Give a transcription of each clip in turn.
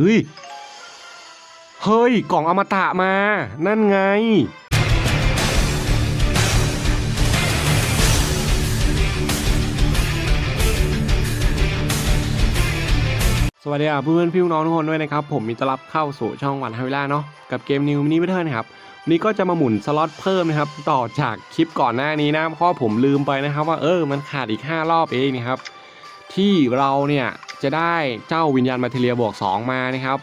เฮ้ย เฮ้ย กล่องอมตะมา นั่นไง สวัสดีครับเพื่อนๆพี่น้องทุกคนด้วยนะครับ ผมมีต้อนรับเข้าสู่ช่องวันฮาวิล่าเนาะกับเกมนิวมินิเวเทอร์นะครับวันนี้ก็จะมาหมุนสล็อตเพิ่มนะครับ ต่อจากคลิปก่อนหน้านี้นะเพราะผมลืมไปนะครับ ว่าเออมันขาดอีก 5 รอบเองนะครับ ที่เราเนี่ย จะได้เจ้าวิญญาณมาเทเรียบวก 2 มานะครับ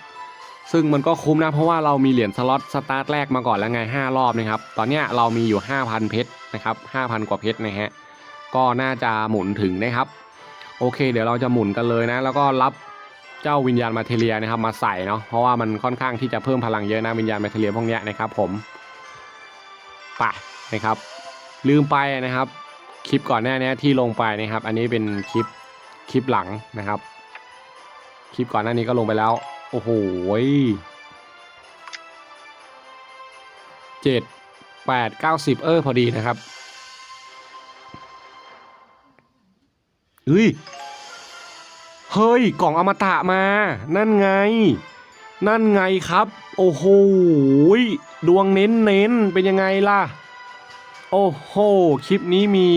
ซึ่งมันก็คุ้มนะเพราะว่าเรามีเหรียญสล็อตสตาร์ทแรกมาก่อนแล้วไง 5 รอบนะครับ ตอนเนี้ยเรามีอยู่ 5,000 เพชรนะครับ5,000 กว่าเพชรนะฮะก็น่าจะหมุนถึงนะครับ โอเค เดี๋ยวเราจะหมุนกันเลยนะ แล้วก็รับเจ้าวิญญาณมาเทเรียนะครับมาใส่เนาะเพราะว่ามันค่อนข้างที่จะเพิ่มพลังเยอะนะวิญญาณมาเทเรียพวกเนี้ยนะครับ ผมไปนะครับ ลืมไปนะครับ คลิปก่อนหน้านี้ที่ลงไปนะครับ อันนี้เป็นคลิปคลิปหลังนะครับ คลิปก่อนหน้านี้ก็ลงไปแล้ว โอ้โหเจ็ดแปดเก้าสิบเออพอดีนะครับเฮ้ย เฮ้ย กล่องอมตะมา นั่นไง นั่นไงครับ โอ้โห ดวงเน้นเน้นเป็นยังไงล่ะ โอ้โห คลิปนี้มี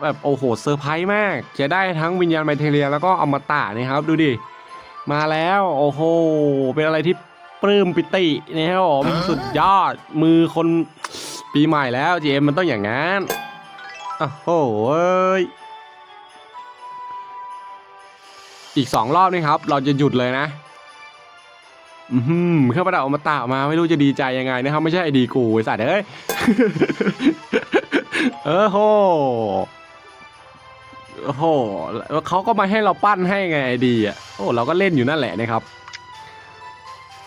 แบบโอ้โหเซอร์ไพรส์มาก จะได้ทั้งวิญญาณไมเทเรียแล้วก็อมตะนะครับ ดูดิ มาแล้วโอ้โหเป็นอะไรที่ปลื้มปิตินะครับผมสุดยอดมือคนปีใหม่แล้วเจมมันต้องอย่างนั้นโอ้โหเอ้ยอีกสองรอบนี่ครับ เราจะหยุดเลยนะอือหือเครื่องประดับอมตะมาไม่รู้จะดีใจยังไงนะครับ ไม่ใช่ไอดีกูไอสัตว์เอ้ย เออโห โอ้โหแล้วเขาก็มาให้เราปั้นให้ไงไอดีอะโอ้เราก็เล่นอยู่นั่นแหละนะครับ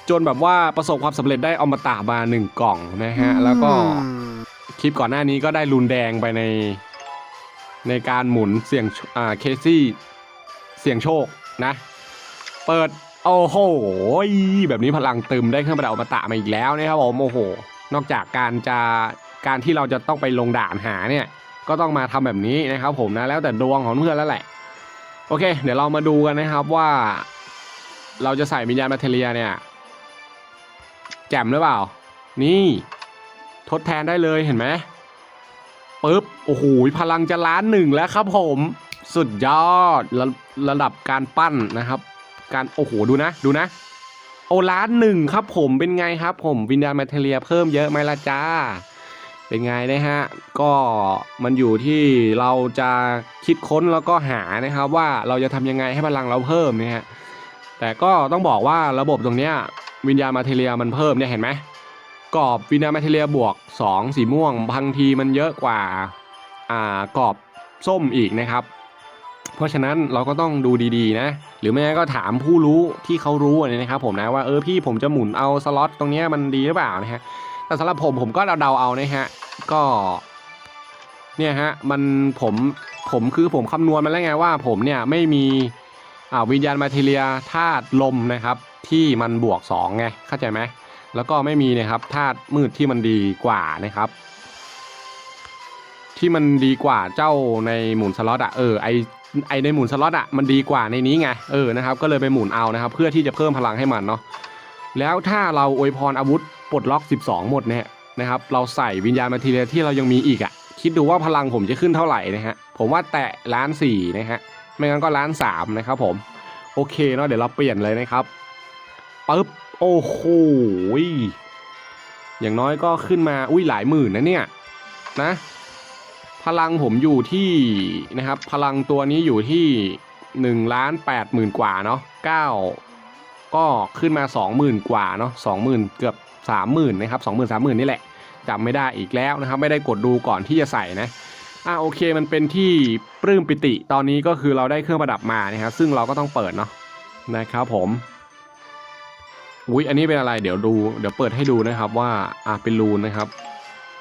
จนแบบว่าประสบความสำเร็จได้อมตะมาหนึ่งกล่องนะฮะ แล้วก็คลิปก่อนหน้านี้ก็ได้รุนแดงไปใน ในการหมุนเสี่ยงอ่าเคซี่เสี่ยงโชคนะ เปิดโอ้โหแบบนี้พลังตึมได้เครื่องประดับอมตะมาอีกแล้วนะครับผมโอ้โห นอกจากการจะการที่เราจะต้องไปลงด่านหาเนี่ย ก็ต้องมาทำแบบนี้นะครับ ผมนะแล้วแต่ดวงของเพื่อนแล้วแหละ โอเค เดี๋ยวเรามาดูกันนะครับว่า เราจะใส่วิญญาณมาเทเรียเนี่ย แจ่มหรือเปล่า นี่ ทดแทนได้เลยเห็นไหมปึ๊บโอ้โหพลังจะล้านหนึ่งแล้วครับผม สุดยอดระระดับการปั้นนะครับ การโอ้โหดูนะดูนะโอล้านหนึ่งครับผมเป็นไงครับผมวิญญาณแมทเทียเพิ่มเยอะไหมล่ะจ้า เป็นไงนะฮะ ก็มันอยู่ที่เราจะคิดค้นแล้วก็หานะครับว่าเราจะทำยังไงให้พลังเราเพิ่มนะฮะ แต่ก็ต้องบอกว่าระบบตรงเนี้ยวิญญาณมาเทเรียมันเพิ่มเนี่ยเห็นไหมกรอบวิญญาณมาเทเรียบวก 2 สีม่วงบางทีมันเยอะกว่าอ่ากรอบส้มอีกนะครับ เพราะฉะนั้นเราก็ต้องดูดีๆนะ หรือไม่งั้นก็ถามผู้รู้ที่เขารู้อะไรนะครับ ผมนะว่าเออพี่ผมจะหมุนเอาสล็อตตรงนี้มันดีหรือเปล่านะฮะแต่สำหรับผมผมก็เดาๆเอานะฮะ ก็ เนี่ยฮะ มันผมผมคือผมคำนวณมาแล้วไงว่า ผมเนี่ยไม่มีอ่าวิญญาณมาเทเรียธาตุลมนะครับ ที่มันบวก2ไงเข้าใจไหมแล้วก็ไม่มีนะครับธาตุมืดที่มันดีกว่านะครับ ที่มันดีกว่าเจ้าในหมุนสล็อตอะเออไอไอในหมุนสล็อตอะมันดีกว่าในนี้ไงเออนะครับ ก็เลยไปหมุนเอานะครับ เพื่อที่จะเพิ่มพลังให้มันเนาะแล้วถ้าเราอวยพรอาวุธปลดล็อก 12 หมดเนี่ย นะครับ เราใส่วิญญาณมาทีเรียที่เรายังมีอีกอะคิดดูว่าพลังผมจะขึ้นเท่าไหร่นะฮะ ผมว่าแตะล้านสี่นะฮะ ไม่งั้นก็ล้านสามนะครับผม โอเคเนาะเดี๋ยวเราเปลี่ยนเลยนะครับปึ๊บ โอ้โห อย่างน้อยก็ขึ้นมา อุ้ยหลายหมื่นนะเนี่ย นะ พลังผมอยู่ที่นะครับ พลังตัวนี้อยู่ที่1ล้าน8หมื่นกว่าเนาะ9ก็ขึ้นมา20,000กว่าเนาะ20,000เกือบ 30,000นะครับ20,000 30,000นี่แหละจำไม่ได้อีกแล้วนะครับไม่ได้กดดูก่อนที่จะใส่นะอะโอเคมันเป็นที่ปลื้มปิติตอนนี้ก็คือเราได้เครื่องประดับมานะครับซึ่งเราก็ต้องเปิดเนาะนะครับผมอุ้ยอันนี้เป็นอะไรเดี๋ยวดู เดี๋ยวเปิดให้ดูนะครับว่าอะเป็นรูนะครับ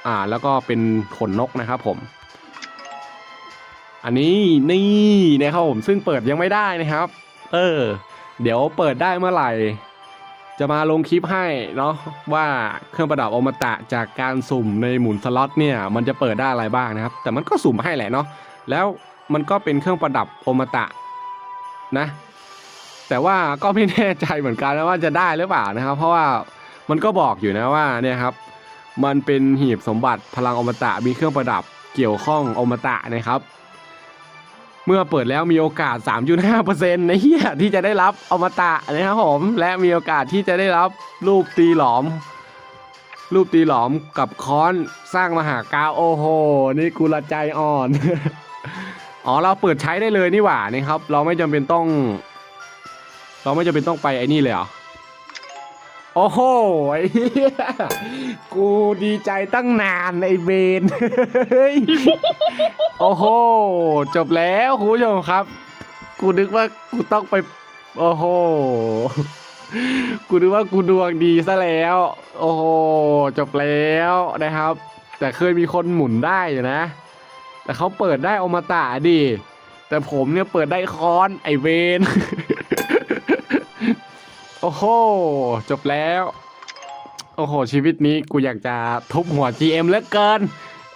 อ่าแล้วก็เป็นขนนกนะครับผม อันนี้นี่นะครับผมซึ่งเปิดยังไม่ได้นะครับ เออ เดี๋ยวเปิดได้เมื่อไหร่ จะมาลงคลิปให้เนาะว่าเครื่องประดับอมตะจากการสุ่มในหมุนสล็อตเนี่ยมันจะเปิดได้อะไรบ้างนะครับ แต่มันก็สุ่มให้แหละเนาะแล้วมันก็เป็นเครื่องประดับอมตะนะ แต่ว่าก็ไม่แน่ใจเหมือนกันนะว่าจะได้หรือเปล่านะครับ เพราะว่ามันก็บอกอยู่นะว่าเนี่ยครับ มันเป็นหีบสมบัติพลังอมตะมีเครื่องประดับเกี่ยวข้องอมตะนะครับ เมื่อเปิดแล้วมีโอกาส 3.5%ในเฮียที่จะได้รับอมตะนะครับผม และมีโอกาสที่จะได้รับรูปตีหลอม รูปตีหลอมกับค้อนสร้างมหากาโอโห นี่กูละใจอ่อน อ๋อเราเปิดใช้ได้เลยนี่หว่านี่ครับ เราไม่จำเป็นต้อง เราไม่จำเป็นต้องไปไอ้นี่เลยเหรอ โอ้โหไอ้เหี้ยกูดีใจตั้งนานไอ้เบนเฮ้ยโอ้โห จบแล้วคุณผู้ชมครับ กูนึกว่ากูต้องไป โอ้โห กูนึกว่ากูดวงดีซะแล้ว โอ้โห จบแล้วนะครับ แต่เคยมีคนหมุนได้อยู่นะ แต่เขาเปิดได้อมตะดิแต่ผมเนี่ยเปิดได้คอนไอเวน โอ้โห จบแล้ว โอ้โห ชีวิตนี้กูอยากจะทุบหัว GM เหลือเกิน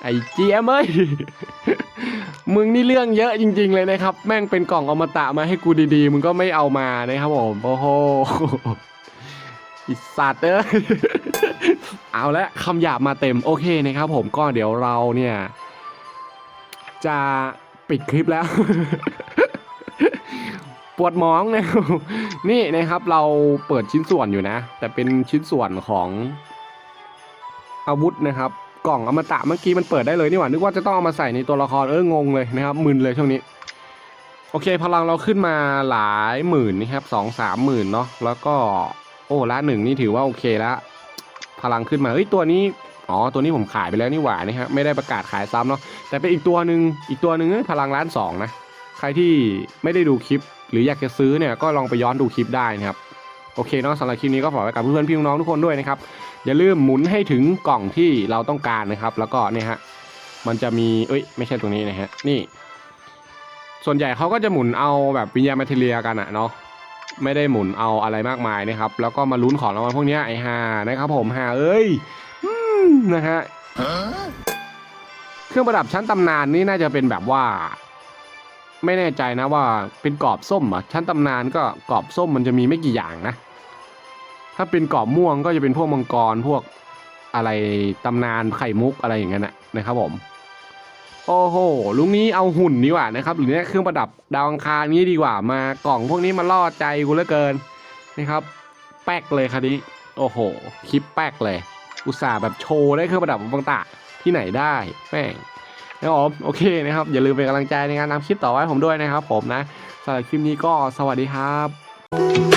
ไอ้ GM เอ้ย มึงนี่เรื่องเยอะจริง ๆ เลยนะครับ แม่งเป็นกล่องอมตะมาให้กูดีๆ มึงก็ไม่เอามานะครับผม โอ้โหอิสัตว์เอ้ยเอาละคำหยาบมาเต็มโอเคนะครับผมก็เดี๋ยวเราเนี่ย จะปิดคลิปแล้ว ปวดหมองนะนี่นะครับเราเปิดชิ้นส่วนอยู่นะ แต่เป็นชิ้นส่วนของอาวุธนะครับ กล่องอมตะเมื่อกี้มันเปิดได้เลยนี่หว่านึกว่าจะต้องเอามาใส่ในตัวละครเอองงเลยนะครับมึนเลยช่วงนี้โอเคพลังเราขึ้นมาหลายหมื่นนะครับสองสามหมื่นเนาะแล้วก็โอ้ละหนึ่งนี่ถือว่าโอเคแล้วพลังขึ้นมาเฮ้ยตัวนี้อ๋อตัวนี้ผมขายไปแล้วนี่หว่านี่ฮะไม่ได้ประกาศขายซ้ำเนาะแต่เป็นอีกตัวหนึ่งอีกตัวหนึ่งเอ้ยพลังล้านสองนะใครที่ไม่ได้ดูคลิป หรืออยากจะซื้อเนี่ยก็ลองไปย้อนดูคลิปได้นะครับโอเคเนาะสำหรับคลิปนี้ก็ฝากไว้กับเพื่อนๆพี่น้องๆทุกคนด้วยนะครับอย่าลืมหมุนให้ถึงกล่องที่เราต้องการนะครับ แล้วก็เนี่ยฮะมันจะมีเอ้ยไม่ใช่ตรงนี้นะฮะนี่ ส่วนใหญ่เขาก็จะหมุนเอาแบบวิญญาณมาเทเรียกันอะเนาะไม่ได้หมุนเอาอะไรมากมายนะครับ แล้วก็มาลุ้นของรางวัลพวกเนี้ยไอ้ฮานะครับ ผมฮาเอ้ยอืมนะฮะเครื่องประดับชั้นตำนานนี่น่าจะเป็นแบบว่า ไม่แน่ใจนะว่าเป็นกรอบส้มอะชั้นตำนานก็กรอบส้มมันจะมีไม่กี่อย่างนะ ถ้าเป็นกรอบม่วงก็จะเป็นพวกมังกรพวกอะไรตำนานไข่มุกอะไรอย่างเงี้ยนะนะครับผม โอ้โหลุงนี้เอาหุ่นดีกว่านะครับ หรือเนี่ยเครื่องประดับดาวอังคารนี้ดีกว่ามากล่องพวกนี้มาล่อใจกูเหลือเกินนะครับ แป๊กเลยคันนี้ โอ้โหคลิปแป๊กเลย อุตส่าห์แบบโชว์ได้เครื่องประดับบางตะที่ไหนได้แม่ง นะครับผมโอเคนะครับ อย่าลืมเป็นกำลังใจในการนำคลิปต่อไว้ผมด้วยนะครับผมนะสำหรับคลิปนี้ก็สวัสดีครับ